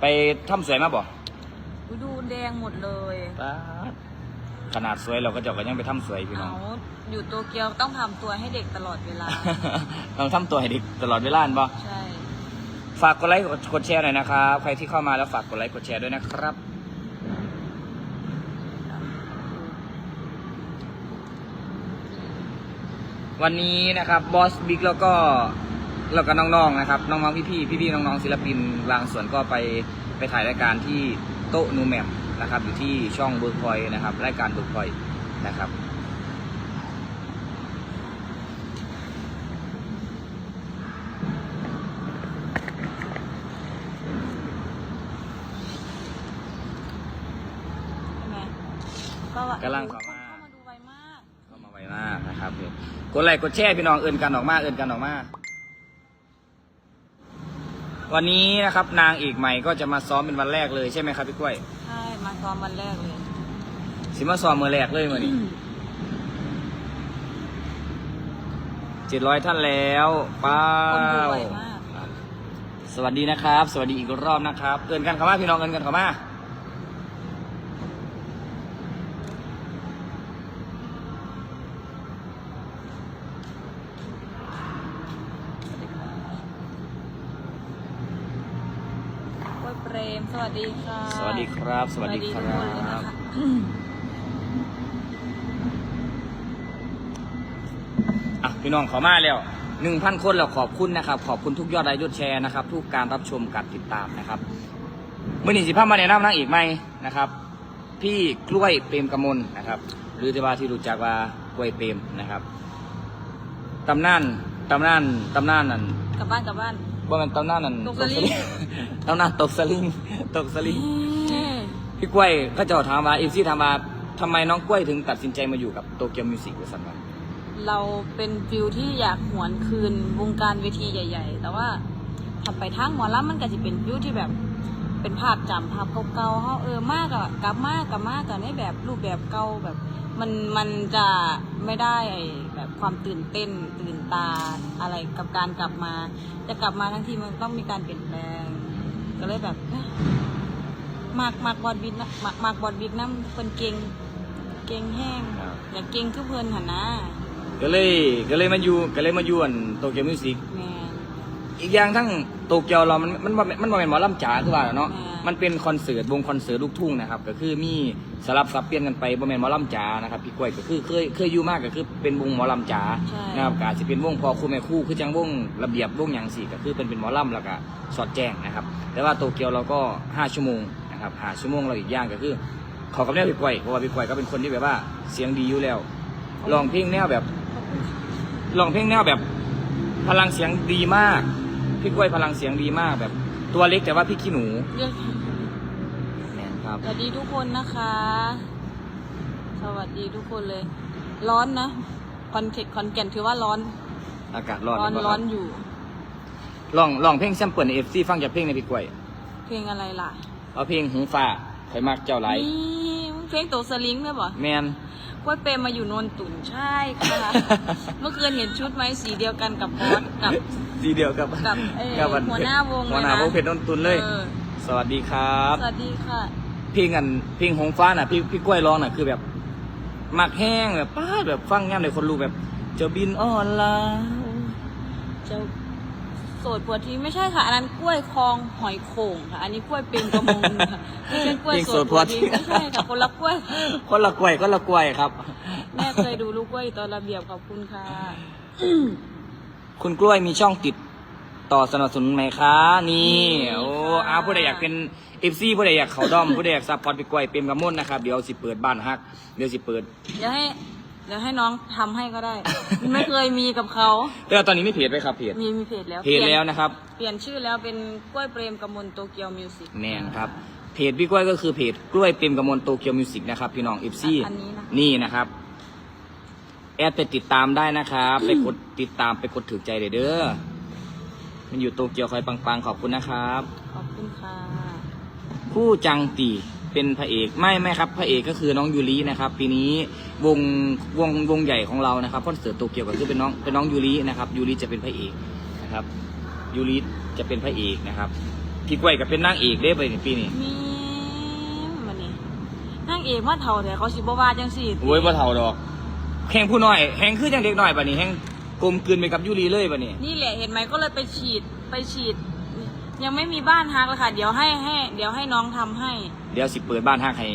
ไปทำสวยมาบ่อุ๊ยดูแดงหมดเลยป๊าดขนาดสวยเราก็เจะก็ยังไปทำสวยพี่น้อเอาง อยู่โตเกียวต้องทำตัวให้เด็กตลอดเวลา ต้องทำตัวให้ดีตลอดเวลาบ่ ใช่ ฝากกดไลค์กดแชร์หน่อยนะครับ ใครที่เข้ามาแล้วฝากกดไลค์กดแชร์ด้วยนะครับ วันนี้นะครับบอสบิ๊กแล้วก็ แล้วก็น้องๆนะครับน้องๆพี่ๆพี่ๆน้องๆศิลปินบางส่วนก็ไปไปถ่ายรายการที่โต๊ะนูแมมนะครับอยู่ที่ช่องเบิร์กพอยนะครับรายการเบิร์กพอยนะครับใช่ไหมก็ว่ากำลังเข้ามาเข้ามาดูไวมากเข้ามาไวมากนะครับกดไลค์กดแชร์พี่น้องเอินกันออกมาเอินกันออกมา วันนี้นะครับนางเอกใหม่ก็จะมาซ้อมเป็นวันแรกเลยใช่ไหมครับพี่กล้วยใช่มาซ้อมวันแรกเลยสิมาซ้อมมือแรกเลยมือนี้เจ็ดร้อยท่านแล้วป้าคนดูวไวมาก สวัสดีนะครับ สวัสดีอีกรอบนะครับเอินกันเข้ามาพี่น้องเอินกันเข้ามา กล้วยเปรม สวัสดีค่ะ สวัสดีครับ สวัสดีคทุกรัคนเลยนะบคะอะพี่น้องขอมาแล้วหนึ่งพันคนเราขอบคุณนะครับ ขอบคุณทุกยอดไลค์ยอดแชร์นะครับ ทุกการรับชมการติดตามนะครับเมื่อนี้สิภาพมาแนะนำนางเอกใหม่นะครับ พี่กล้วยเปรมกมลนะครับ หรือที่ว่าที่รู้จักว่ากล้วยเปรมนะครับตำนานตำนานตำนานนั่นกลับบ้านกลับบ้าน ว่ามันตำนานนั่นตกสลิง ตำนานตกสลิงตกสลิงพี่กล้วยก็จะถามว่าเอฟซีถามว่าทำไมน้องกล้วยถึงตัดสินใจมาอยู่กับโตเกียวมิวสิกสันวะเราเป็นฟิลที่อยากหวนคืนวงการเวทีใหญ่ ๆ แต่ว่าทำไปทางหมอลำมันก็จะเป็นฟิลที่แบบ เป็นภาพจำภาพเก่าๆเขาเออมากอะกลับมากกลับมากกับในแบบรูปแบบเก่าแบบ มันมันจะไม่ได้ไอ้แบบ ความตื่นเต้นตื่นตาอะไรกับการกลับมา จะกลับมาทั้งทีมันต้องมีการเปลี่ยนแปลง ก็เลยแบบเอ๊ะมากมากบอดบิ๊กนะมากมากบอดบิ๊กน้ำเพิ่นเก่งเก่งแห้งครับ อยากเก่งคือเพิ่นหันนะก็เลยก็เลยมาอยู่ก็เลยมาอยู่อันโตเกียวมิวสิกแม่นอีกอย่างทั้งโตเกียวเรามันมันบ่มันบ่เป็นหมอลำจ๋าคือว่าเนาะอ่ามั มันเป็นคอนเสิร์ตวงคอนเสิร์ตลูกทุ่งนะครับก็คือมีสลับสับเปลี่ยนกันไปบ่แม่นหมอลำจ๋านะครับพี่กล้วยก็คือเคยเคยอยู่มากก็คือเป็นวงหมอลำจ๋าใช่ นะครับก็อาจจะเป็นวงพอคู่แม่คู่คือจังวงระเบียบวงหยังสี่ก็คือเป็นเป็นหมอลำแล้วก็สอดแจ้งนะครับ แต่ว่าโตเกียวเราก็ห้าชั่วโมงนะครับห้าชั่วโมงเราอีกอย่างก็คือ ขอกับแนวพี่กล้วยเพราะว่าพี่กล้วยก็เป็นคนที่แบบว่าเสียงดีอยู่แล้วร้องเพลงแนวแบบร้องเพลงแนวแบบ พลังเสียงดีมาก พี่กล้วยพลังเสียงดีมากแบบ ตัวเล็กแต่ว่าพี่ขี้หนูเรียกแม่นครับ สวัสดีทุกคนนะคะ สวัสดีทุกคนเลย ร้อนนะคอนเทคคอนแก่นถือว่าร้อนอากาศร้อนร้อนบ่คบร้อนอยู่ลองลองเพลงแซมเปิลในเอฟซีฟังจากเพลงในพี่กล้วย เพลงอะไรล่ะ เอาเพลงหงฟ้าใครมากเจ้าไรนี่เพลงโตสลิงได้ปะแมน กล้วยเปรมมาอยู่นนตุนใช่ค่ะ เมื่อคืนเห็นชุดไหมสีเดียวกันกับบอสกับ สีเดียวกับกับเอ่อกับหัวหน้าวงเลยนะหัวหน้าวงเพชรนนตุนเลย ออสวัสดีครับ สวัสดีค่ะเพลงอันเพลงหงฟ้าน่ะพี่พี่กล้วยร้องน่ะคือแบบมักแห้งแบบป้าดแบบฟังย่ำเลยคนรู้แบบเจะบินอ่อนลาจะ โสดผัวทีไม่ใช่ค่ะ อันนั้นกล้วยคลองหอยโข่งค่ะ อันนี้กล้วยเปรมกระมงค่ะไม่ใช่กล้วยโสดผัวทีไม่ใช่ค่ะคนละกล้วย คนละกล้วยคนละกล้วยครับ แม่เคยดูลูกกล้วยตอนระเบียบขอบคุณค่ะ คุณกล้วยมีช่องติดต่อสนับสนุนไหมคะ นี่โอ้อาผู้ใดอยากเป็นเอฟซีผู้ใดอยากเขาดอมผู้ใดอยากซัพพอร์ตพี่กล้วยเป็นกระมุ่นนะครับ เดี๋ยวสิเปิดบ้านฮัก เดี๋ยวสิเปิดเดี๋ยวให้ เดี๋ยวให้น้องทำให้ก็ได้ ไม่เคยมีกับเขา แต่ว่าตอนนี้ไม่เพจไว้ครับเพจมีมีเพจแล้วเพจแล้วนะครับ เปลี่ยนชื่อแล้วเป็นกล้วยเปรมกมลโตเกียวมิวสิก แน่นครับ เพจพี่กล้วยก็คือเพจกล้วยเปรมกระมวลโตเกียวมิวสิกนะครับพี่น้องเอฟซีอันนี้นะนี่นะครับ แอดไปติดตามได้นะครับ ไปกดติดตามไปกดถือใจเลยเด้อมันอยู่โตเกียวคอยปังๆขอบคุณนะครับ ขอบคุณค่ะผู้จังตี เป็นพระเอกไม่ไม่ครับพระเอกก็คือน้องยูรินะครับปีนี้วงวงวงใหญ่ของเรานะครับคอนเสิร์ตโตเกียวก็คือเป็นน้องเป็นน้องยูรินะครับยูริจะเป็นพระเอกนะครับยูริจะเป็นพระเอกนะครับพี่กล้วยก็เป็นนางเอกได้ไปในปีนี้มีมันนี่นางเอกมาเท่าแต่เขาสิบว่าจังสี่โอ้ยบ่เท่าดอกแข่งผู้น้อยแข่งคือจังเด็กน้อยบัดนี้แข่งกลมกลืนไปกับยูรีเลยบัดนี้นี่แหละเห็นไหมก็เลยไปฉีดไปฉีด ยังไม่มีบ้านฮักเลยค่ะ เดี๋ยวให้ให้ เดี๋ยวให้น้องทำให้ เดี๋ยวสิเปิดบ้านฮักให้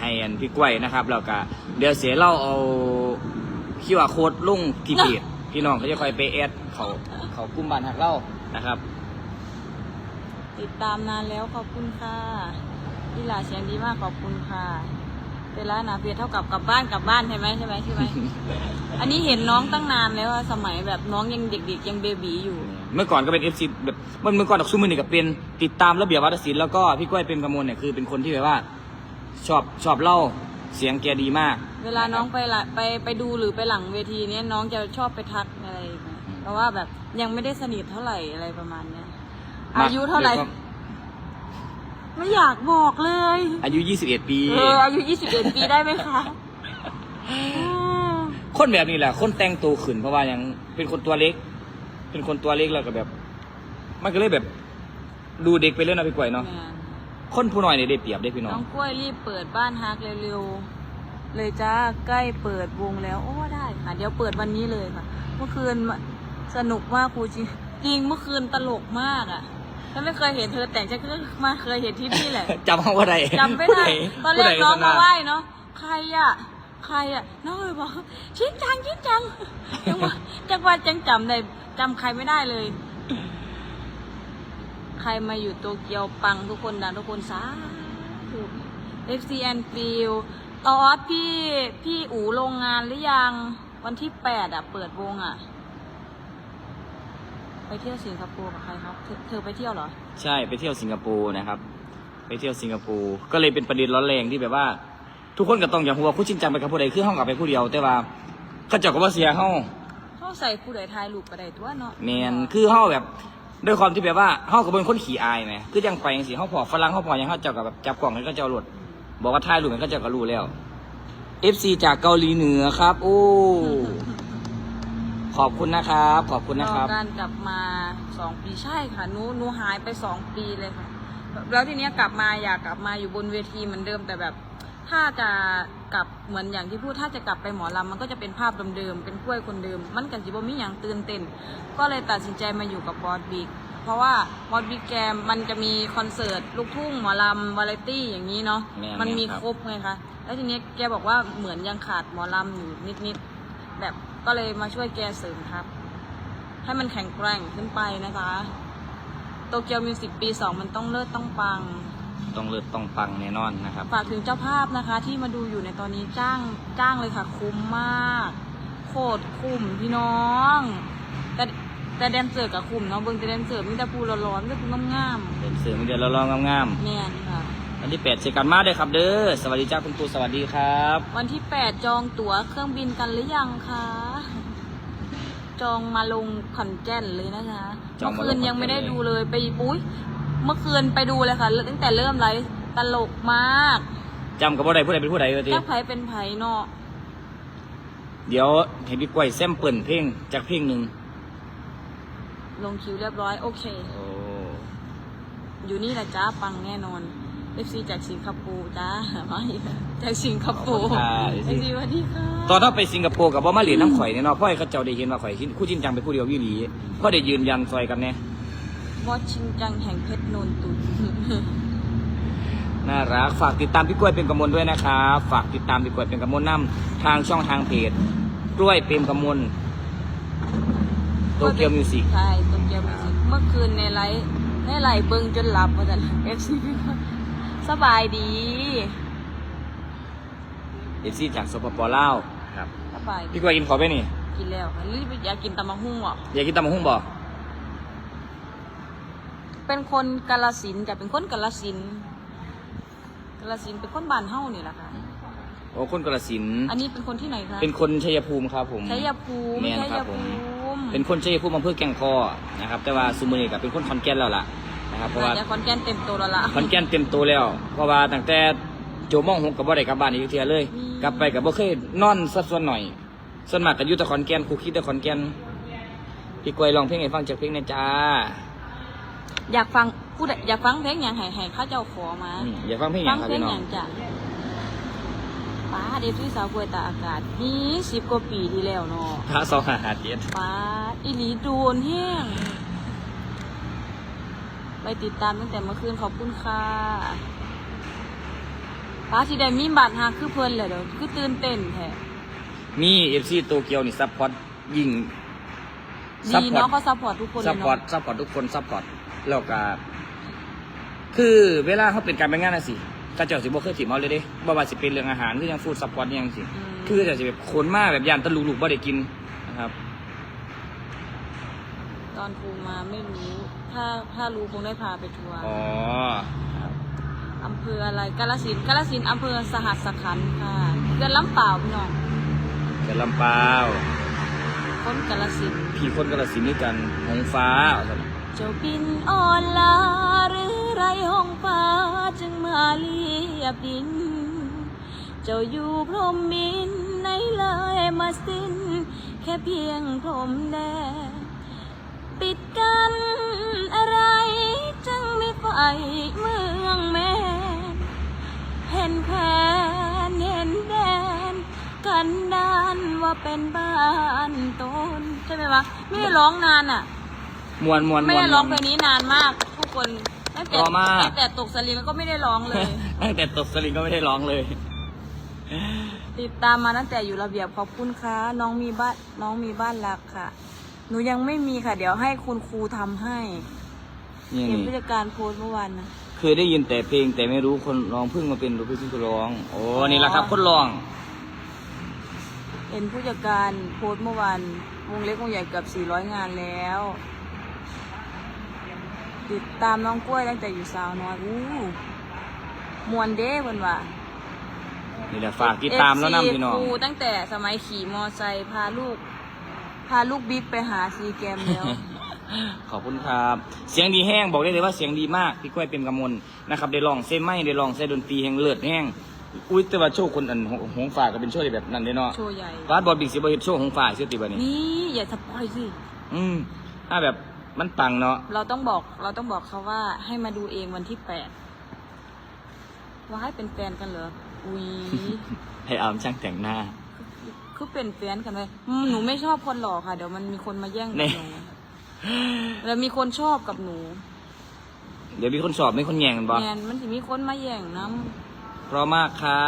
ให้อันพี่กล้วยนะครับแล้วก็เดี๋ยวเสียเล่าเอาคิวอาโค้ดลงที่เพจพี่น้องเขาจะคอยไปแอดเขาเขากลุ่มบ้านฮักเล่านะครับ ติดตามนานแล้วขอบคุณค่ะพี่หลาเสียงดีมากขอบคุณค่ะเป็นร้านนาเฟียเท่ากับกลับบ้านกลับบ้านใช่ไหมใช่ไหมใช่ไหมอันนี้เห็นน้องตั้งนานแล้วอะสมัยแบบน้องยังเด็ก ๆ ยังเบบีอยู่ เมื่อก่อนก็เป็นเอฟซีแบบมันเมื่อก่อนดอกซูมือนี่ก็เป็นติดตามระเบียบวัฒนศิลป์แล้วก็พี่กล้วยเป็นกำมลเนี่ยคือเป็นคนที่แบบว่า ชอบชอบเล่าเสียงแกดีมาก เวลาน้องไปละไปไปดูหรือไปหลังเวทีเนี้ยน้องจะชอบไปทักอะไรอย่างเงี้ยเพราะว่าแบบยังไม่ได้สนิทเท่าไหร่อะไรประมาณเนี้ยมาอายุเท่าไหร่ ไม่อยากบอกเลย อายุ 21 ปีเอออายุ 21 ปีได้ไหมคะอืมคนแบบนี้แหละคนแต่งตัวขึ้นเพราะว่ายังเป็นคนตัวเล็ก เป็นคนตัวเล็กแล้วก็แบบ มันก็เลยแบบ ดูเด็กไปเรื่อยนะพี่กล้วยเนาะแม่นคนผู้น้อยเนี่ยได้เปรียบได้พี่น้น้อองงกล้วยรีบเปิดบ้านฮักเร็วๆเลยจ้าใกล้เปิดวงแล้วโอ้ได้ค่ะเดี๋ยวเปิดวันนี้เลยค่ะ เมื่อคืนสนุกมากครูจริงจริงเมื่อคืนตลกมากอะฉันไม่เคยเห็นเธอแต่งฉันก็มาเคยเห็นที่นี่แหละจำเอาว่าใดจำไม่ได้ตอนแรกน้องมาไหว้เนาะใครอะ ใครอะน้องเลยบอกชินจังชินจังจังหวะจังหวะจังจำได้จำใครไม่ได้เลย ใครมาอยู่โตเกียวปังทุกคนดังทุกคนสาธุ FC and Feel ตอสพี่พี่อู๋โรงงานหรือยัง วันที่แปดอะ เปิดวงอะ ไปเที่ยวสิงคโปร์กับใครครับเธอเธอไปเที่ยวเหรอ ใช่ไปเที่ยวสิงคโปร์นะครับ ไปเที่ยวสิงคโปร์ก็เลยเป็นประเด็นร้อนแรงที่แบบว่า ทุกคนก็ต้องอย่างหัวคู่ชินจังไปกับผู้ใดคือห้องกับไปผู้เดียว แต่ว่าเขาเจ้าก็ว่าเสียห้องเขาใส่ผู้ใดทายลูกก็ได้ตัวเนาะแมนคือห้องแบบด้วยความที่แบบว่าห้องก็เป็นคนขี้อายไหมคือยังไปยังสิห้องพอฝรั่งห้องพอยังเขาเจ้ากับแบบจับกล่องให้เขาเจ้าหลดบอกว่าถ่ายรูปให้เขาเจ้าก็รู้แล้ว FC จากเกาหลีเหนือครับ โอ้ ขอบคุณนะครับ ขอบคุณนะครับอการกลับมาสองปีใช่ค่ะหนูหนูหายไปสองปีเลยค่ะ แล้วทีเนี้ยกลับมาอยากกลับมาอยู่บนเวทีเหมือนเดิมแต่แบบ ถ้าจะกลับเหมือนอย่างที่พูดถ้าจะกลับไปหมอลำมันก็จะเป็นภาพเดิมๆเป็นกล้วยคนเดิม มันกันจิบมีอย่างตื่นเต้นก็เลยตัดสินใจมาอยู่กับบอสบิ๊กเพราะว่าบอสบิ๊กแกมมันจะมีคอนเสิร์ตลูกทุ่งหมอลำวาไรตี้อย่างนี้เนาะแม่นมันมีครับ ครบไงคะแล้วทีเนี้ยแกบอกว่าเหมือนยังขาดหมอลำอยู่นิดๆแบบก็เลยมาช่วยแกเสริมครับ ให้มันแข็งแกร่งขึ้นไปนะคะโตเกียวมิวสิกปีสองมันต้องเลิศต้องปัง ต้องเลิศต้องปังแน่นอนนะครับ ฝากถึงเจ้าภาพนะคะ ที่มาดูอยู่ในตอนนี้จ้างจ้างเลยค่ะ คุ้มมาก โคตรคุ้มพี่น้อง แต่แต่แดนเซอร์กับคุ้มเนาะเบิ่งแต่แดนเซอร์มีแต่ผู้ร้อนๆมีแต่ผู้งามเป็นเสือมีเดือนละรองงามๆแม่นค่ะ ๆวันที่แปดเจอกันมาได้อครับเด้อสวัสดีจ้าคุณครูสวัสดีครับ วันที่ 8 จองตั๋วเครื่องบินกันหรือยังคะ จองมาลงขอนแก่นเลยนะคะจองเมื่อมาลงคืนยังไม่ได้ขอนแก่นเลยดูเลยไปปุ้ย เมื่อคืนไปดูเลยค่ะ ตั้งแต่เริ่มไลฟ์ตลกมากจำกับผู้ใดผู้ใดเป็นผู้ใดเออทีแจ้ไผเป็นไผเนาะเดี๋ยวเห็นพี่กล้วยแซมเปิลเพลงจากเพลงหนึ่งลงคิวเรียบร้อย โอเค โอ้อยู่นี่แหละจ้าปังแน่นอน FC จากสิงคโปร์จ้ามาอีกแล้วจากสิงคโปร์ FC สวัสดีค่ะ ตอนเราไปสิงคโปร์กับว่ามาเหรียญน้ำข่อยเนี่ยเนาะพ่อให้เขาเจ้าได้เห็นว่าข่อยที่คู่จินจังเป็นผู้เดียววิลีพ่อได้ยืนยันซอยกันเนี่ย วอชิงจังแห่งเพชรโนนตุนน่ารัก ฝากติดตามพี่กล้วยเป็นกำมลด้วยนะครับ ฝากติดตามพี่กล้วยเป็นกำมลน้ำทางช่องทางเพจกล้วยเป็นกำมลโตเกียวมิวสิกใช่โตเกียวมิวสิกเมื่อคืนในไลฟ์ในไลฟ์เบิ้งจนหลับว่าแต่ FC สบายดีเอฟซีจากสปปลาวครับสบายดีพี่กล้วยกินขอไปนี่กินแล้วรีบอยากกินตำมะฮุ่งอะอยากกินตำมะฮุ่งบ่ เป็นคนกาลสินธุ์แต่เป็นคนกาลสินธุ์กาลสินธุ์เป็นคนบ้านเฮ้านี่แหละค่ะโอ้คนกระสินธุ์อันนี้เป็นคนที่ไหนคะเป็นคนชัยภูมิครับผม ชัยภูมิแม่นชัครัยบผมภูมิเป็นคนชัยภูมิอำเภอแก่งคอนะครับแต่ว่าซูมือนี่กับเป็นคนขอนแก่นแล้วล่ะนะครับเพราะว่า แต่คอนแก่นเต็มตัวแล้วล่ะ ขอนแก่นเต็มตัวแล้ว เพราะว่าตั้งแต่โจมองหกกับบ่ได้กลับบ้านอีกเทียเลย อืม กลับไปกับบ่เคยนอนสักส่วนหน่อยส่วนมากก็อยู่แต่ขอนแก่นครูคิดแต่ขอนแก่นพี่กล้วยร้องเพลงให้ฟังจากเพลงหนะจ้า อยากฟังผู้ใดอยากฟังเพลงอย่างไห้ไห้เข้าเจ้าขอมาอืมอย่าฟังเพลงอฟัย่างงครับเพลงพี่น้ออง ย่างจ้ะป้าเดฟที่สาวกวยตาอากาศนี่สิบกว่าปีที่แล้วเนาะพระสองหาหาเจ็ดป้าอีหลีโดนแห้งไปติดตามตั้งแต่เมื่อคืนขอบคุณค่ะป้าที่ได้มีบัตรหาคือเพิ่นเลยเดี๋ยวคือตื่นเต้นแท้มีเอฟซีโตเกียวนี่ซัพพอร์ตยิงดีเนาะเขาซัพพอร์ตทุกคนเลซัพยพอร์ตเนาะซัพพอร์ตทุกคนซัพพอร์ต แล้วก็คือเวลาเขาเป็นการเป็นงานน่ะสิก็เจ้าสิบ่เคยสิเมาเลยเด้บ่ว่าสิเป็นเรื่องอาหารคือยังฟู้ดซัพพอร์ตยังสิมคือจะสิแบบขนมาแบบยานตะลุลูกบ่ได้กินนะครับ ตอนครูมาไม่รู้ ถ้าถ้ารู้คงได้พาไปทัวร์อ๋ออำเภออะไรกาลสินธุ์กาลสินธุ์อำเภอสหัสขันธ์ค่ะเดือนลำเปล่าวพี่น้องเกิดลำปาว คนกาลสินธุ์ พี่คนกระสินธุ์ด้วยกันหงฟ้า เจ้าบินอ่อนลาหรือไรห้องฟ้าจึงมาเลียบดิน เจ้าอยู่พรมมินในเลยมาสิ้น แค่เพียงพรมแดนปิดกันอะไรจึงไม่ไฟเมืองแม่เห็นแผนเห็นแดน กันดานว่าเป็นบ้านตนใช่ไหมวะไม่ได้ร้องนานอะ มวนมวนไม่ได้มวนร้องเพลงนี้นานมากทุกคนตั้งแต่รอมาก ตั้งแต่ตกสลิงแล้วก็ไม่ได้ร้องเลย ตั้งแต่ตบสลิงก็ไม่ได้ร้องเลย ติดตามมาตั้งแต่อยู่ระเบียบขอบคุณค่ะน้องมีบ้านน้องมีบ้านรักค่ะ หนูยังไม่มีค่ะ เดี๋ยวให้คุณครูทำให้นี่เห็นนี่ผู้จัดการโพสต์เมื่อวานนะ เคยได้ยินแต่เพลงแต่ไม่รู้คนร้องเพิ่งมาเป็นรู้เพิ่งร้อง โอ้นี่แหละครับ คนร้อง เห็นผู้จัดการโพสต์เมื่อวานวงเล็กวงใหญ่เกือบ400 งานแล้ว ติดตามน้องกล้วยตั้งแต่อยู่สาวน้อยอู้มวนเด้เพิ่นว่า นี่แหละฝากติดตามแล้วนะ FC พี่น้อง ครูตั้งแต่สมัยขี่มอไซค์พาลูก พาลูกบิ๊กไปหาซีแกมแล้ว ขอบคุณครับ เสียงดีแห้งบอกได้เลยว่าเสียงดีมากพี่ก้อยเป็นกำมลนะครับได้ลองเส้นไม้ได้ลองเส้นดนตรีแห่งเลิศแห้งอุ้ยแต่ว่าโชว์คนอันหงหงฝ่าก็เป็นโชว์ที่แบบนั้นเด้เนาะโชว์ใหญ่ วาดบอลบิ๊กสิบเฮ็ดโชว์หงฝ่าเสียติบันนี้นี่อย่าสปอยสิอืมถ้าแบบ มันปังเนาะเราต้องบอก เราต้องบอกเขาว่าให้มาดูเองวันที่แปดว่าให้เป็นแฟนกันเหรออุ้ยให้อามช่างแต่งหน้า คือเป็นแฟนกันเลยอืมหนูไม่ชอบคนหล่อค่ะ เดี๋ยวมันมีคนมาแย่งกับแน่หนูแล้วมีคนชอบกับหนู เดี๋ยวมีคนสอบมีคนแย่งกันบ่แนนมันจะมีคนมาแย่งน้ เพราะมากค่ะ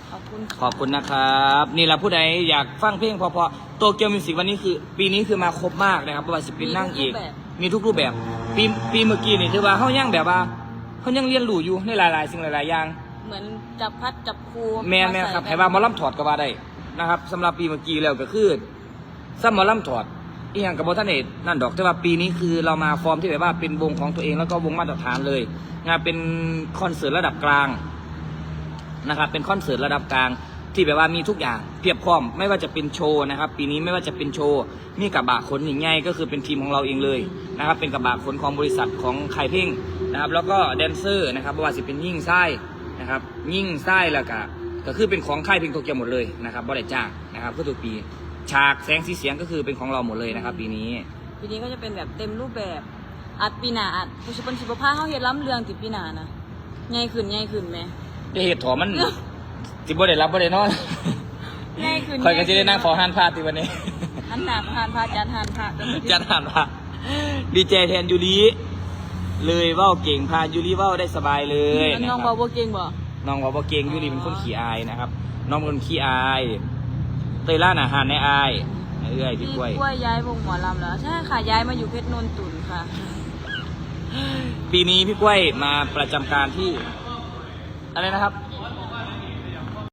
ำขอบคุณะขอบคุณนะครับ นี่แหละผู้ใดอยากฟังเพลงเพอๆโตเกียวมิวสิกวันนี้คือ ปีนี้คือมาครบมากนะครับเพราะว่าสิเป็นนั่งเอกมีทุกรูปแบบ ปีปีเมื่อกี้นี่ถือว่าเขายังแบบว่าเขายังเรียนรู้อยู่ในหลาย ๆ สิ่งหลาย ๆ อย่าง เหมือนจับพัดจับครูแม่นแม่นครับใส่ให้ว่าหมอลำถอดก็ว่าได้นะครับสำหรับปีเมื่อกี้แล้วก็คือซ้ำหมอลำถอดอีกอย่างกับบท่านเอกนั่นดอกแต่ว่าปีนี้คือเรามาฟอร์มที่แบบว่าเป็นวงของตัวเองแล้วก็วงมาตรฐานเลยงานเป็นคอนเสิร์ตระดับกลาง นะครับเป็นคอนเสิร์ตระดับกลางที่แบบว่ามีทุกอย่างเพียบพร้อมไม่ว่าจะเป็นโชว์นะครับปีนี้ไม่ว่าจะเป็นโชว์มีกระบะขนอย่างง่ายก็คือเป็นทีมของเราเองเลยนะครับเป็นกระบะขนของบริษัทของไคเพ่งนะครับแล้วก็แดนเซอร์นะครับว่าจะเป็นยิ่งไส้นะครับยิ่งไส้แล้วก็ก็คือเป็นของค่ายเพลงโตเกียวหมดเลยนะครับบริจ้างนะครับก็ทุกปีฉากแสงสีเสียงก็คือเป็นของเราหมดเลยนะครับปีนี้ ปีนี้ก็จะเป็นแบบเต็มรูปแบบอัดปีหนาอัดผู้ชิบนชิบผ้าเขาเฮ็ดล้ำเรืองติดปีหนานะใหญ่ขึ้นใหญ่ขึ้นไหม ได้เหตุถอมันจิบ่ได้รับบ่ได้นอนใหญ่ขึ้นคอยกันจะได้นั่งขอหันพาติวันนี้หันหนาพานพาจัดหันพาจัดจัดหันพาดีเจแทนยูริเลยเว้าเก่งพายูริเว้าได้สบายเลยแล้วนะน้องคบอรับกว่าเก่งบ่น้องบอกว่าเก่งยูริเป็นคนขี้อายนะครับ น้องเป็นคนขี้อายเตยล่านอาหารในอายเอ้ยพี่พี่กล้วยกล้วยย้ายวงหมอลำแล้วใช่ค่ะย้ายมาอยู่เพชรนนตุนค่ะ ปีนี้พี่กล้วยมาประจำการที่ อะไรนะครับ